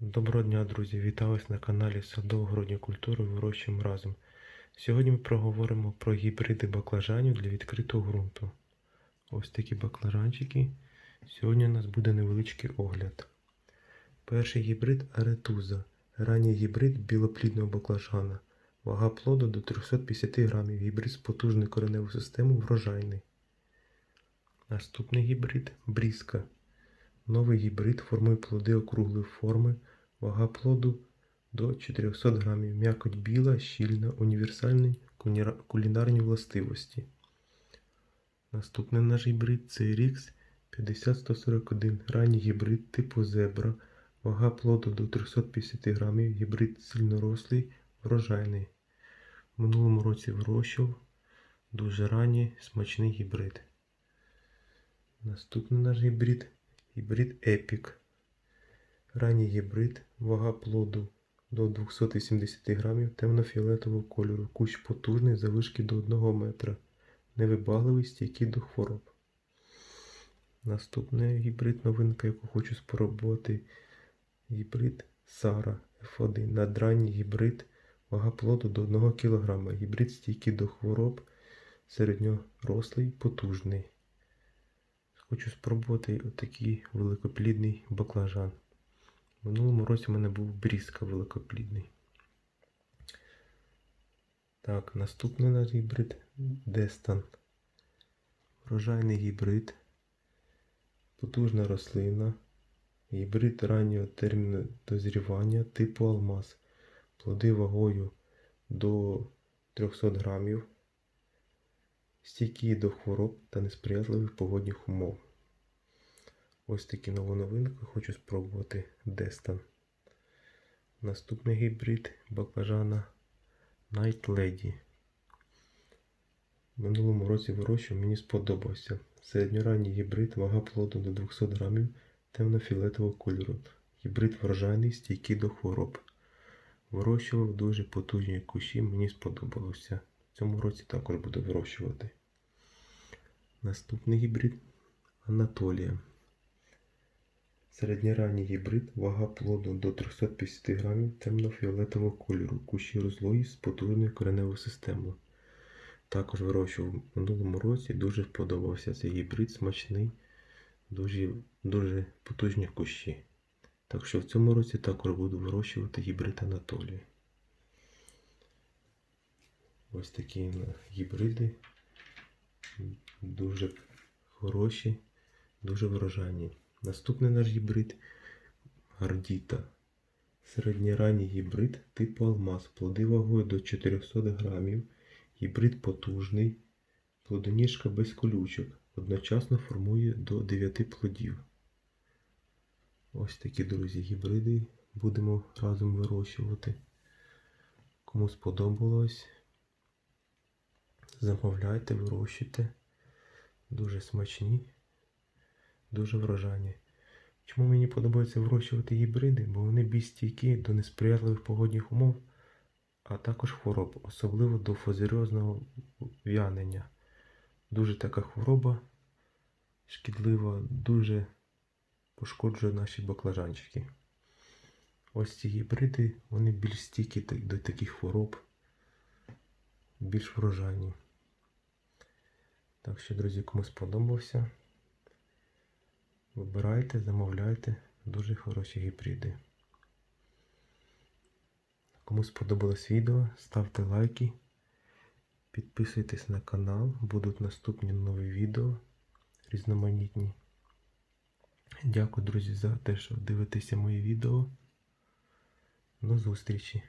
Доброго дня, друзі! Вітаю вас на каналі Садово-городні культури вирощуємо разом. Сьогодні ми проговоримо про гібриди баклажанів для відкритого ґрунту. Ось такі баклажанчики. Сьогодні у нас буде невеличкий огляд. Перший гібрид аретуза. Ранній гібрид білоплідного баклажана. Вага плоду до 350 грамів. Гібрид з потужною кореневою системою врожайний. Наступний гібрид брізка. Новий гібрид формує плоди округлої форми, вага плоду до 400 грамів, м'якоть біла, щільна, універсальні кулінарні властивості. Наступний наш гібрид це RX 50141, ранній гібрид типу зебра, вага плоду до 350 грамів, гібрид сильнорослий, врожайний. В минулому році вирощував дуже ранній смачний гібрид. Наступний наш гібрид Гібрид Epic. Ранній гібрид, вага плоду до 280 грамів темно-фіолетового кольору. Кущ потужний завишки до 1 метра. Невибагливий, стійкий до хвороб. Наступний гібрид, новинка, яку хочу спробувати. Гібрид Сара F1. Надранній гібрид, вага плоду до 1 кг. Гібрид стійкий до хвороб, середньорослий, потужний. Хочу спробувати отакий великоплідний баклажан. В минулому році в мене був брізка великоплідний. Так, наступний наш гібрид Дестан. Врожайний гібрид. Потужна рослина. Гібрид раннього терміну дозрівання типу алмаз. Плоди вагою до 300 грамів стійкі до хвороб та несприятливих погодних умов. Ось такі нову новинку хочу спробувати Дестан. Наступний гібрид баклажана Night Lady. В минулому році вирощував, мені сподобався. Середньоранній гібрид, вага плоду до 200 грамів темно-фіолетового кольору. Гібрид врожайний, стійкий до хвороб. Вирощував дуже потужні кущі, мені сподобалося. В цьому році також буду вирощувати. Наступний гібрид Анатолія. Середньоранній гібрид, вага плоду до 350 грамів темно-фіолетового кольору, кущі розлої з потужною кореневою системою. Також вирощував в минулому році, дуже сподобався цей гібрид, смачний, дуже, дуже потужні кущі. Так що в цьому році також буду вирощувати гібрид Анатолії. Ось такі гібриди. Дуже хороші, дуже врожайні. Наступний наш гібрид Гардіта. Середньоранній гібрид типу алмаз. Плоди вагою до 400 грамів. Гібрид потужний. Плодоніжка без колючок. Одночасно формує до 9 плодів. Ось такі, друзі, гібриди будемо разом вирощувати. Кому сподобалось, замовляйте, вирощуйте. Дуже смачні, дуже врожайні. Чому мені подобається вирощувати гібриди? Бо вони більш стійкі до несприятливих погодних умов, а також хвороб, особливо до фузаріозного в'янення. Дуже така хвороба шкідлива, дуже пошкоджує наші баклажанчики. Ось ці гібриди, вони більш стійкі до таких хвороб, більш врожайні. Так що, друзі, кому сподобався, вибирайте, замовляйте дуже хороші гібриди. Кому сподобалось відео, ставте лайки, підписуйтесь на канал, будуть наступні нові відео різноманітні. Дякую, друзі, за те, що дивитеся мої відео. До зустрічі!